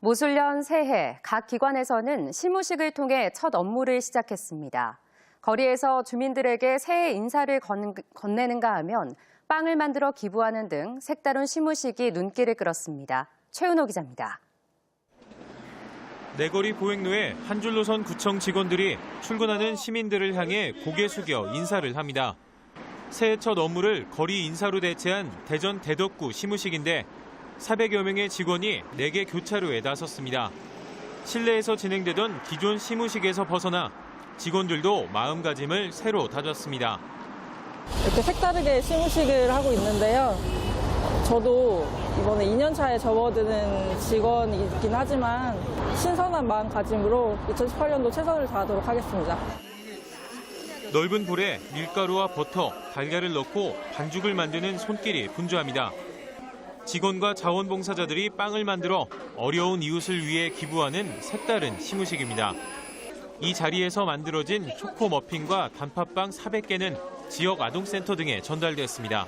모술년 새해 각 기관에서는 시무식을 통해 첫 업무를 시작했습니다. 거리에서 주민들에게 새해 인사를 건, 건네는가 하면 빵을 만들어 기부하는 등 색다른 시무식이 눈길을 끌었습니다. 최은호 기자입니다. 내거리 보행로에 한 줄로 선 구청 직원들이 출근하는 시민들을 향해 고개 숙여 인사를 합니다. 새해 첫 업무를 거리 인사로 대체한 대전 대덕구 시무식인데 400여 명의 직원이 4개 교차로에 나섰습니다. 실내에서 진행되던 기존 시무식에서 벗어나 직원들도 마음가짐을 새로 다졌습니다. 이렇게 색다르게 시무식을 하고 있는데요. 저도 이번에 2년 차에 접어드는 직원이긴 하지만 신선한 마음가짐으로 2018년도 최선을 다하도록 하겠습니다. 넓은 볼에 밀가루와 버터, 달걀을 넣고 반죽을 만드는 손길이 분주합니다. 직원과 자원봉사자들이 빵을 만들어 어려운 이웃을 위해 기부하는 색다른 시무식입니다. 이 자리에서 만들어진 초코 머핀과 단팥빵 400개는 지역 아동센터 등에 전달됐습니다.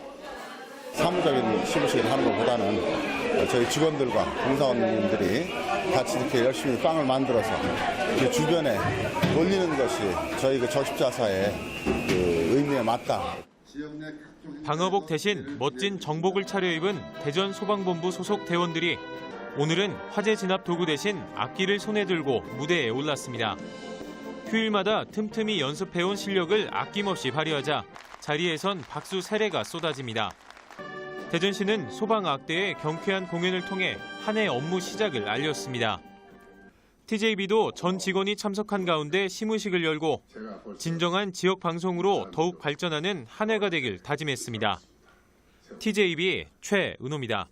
사무적인 시무식을 하는 것보다는 저희 직원들과 봉사원님들이 같이 이렇게 열심히 빵을 만들어서 그 주변에 올리는 것이 저희 그 적십자사의 그 의미에 맞다. 방어복 대신 멋진 정복을 차려입은 대전 소방본부 소속 대원들이 오늘은 화재 진압 도구 대신 악기를 손에 들고 무대에 올랐습니다. 휴일마다 틈틈이 연습해온 실력을 아낌없이 발휘하자 자리에선 박수 세례가 쏟아집니다. 대전시는 소방악대의 경쾌한 공연을 통해 한 해 업무 시작을 알렸습니다. TJB도 전 직원이 참석한 가운데 시무식을 열고 진정한 지역 방송으로 더욱 발전하는 한 해가 되길 다짐했습니다. TJB 최은호입니다.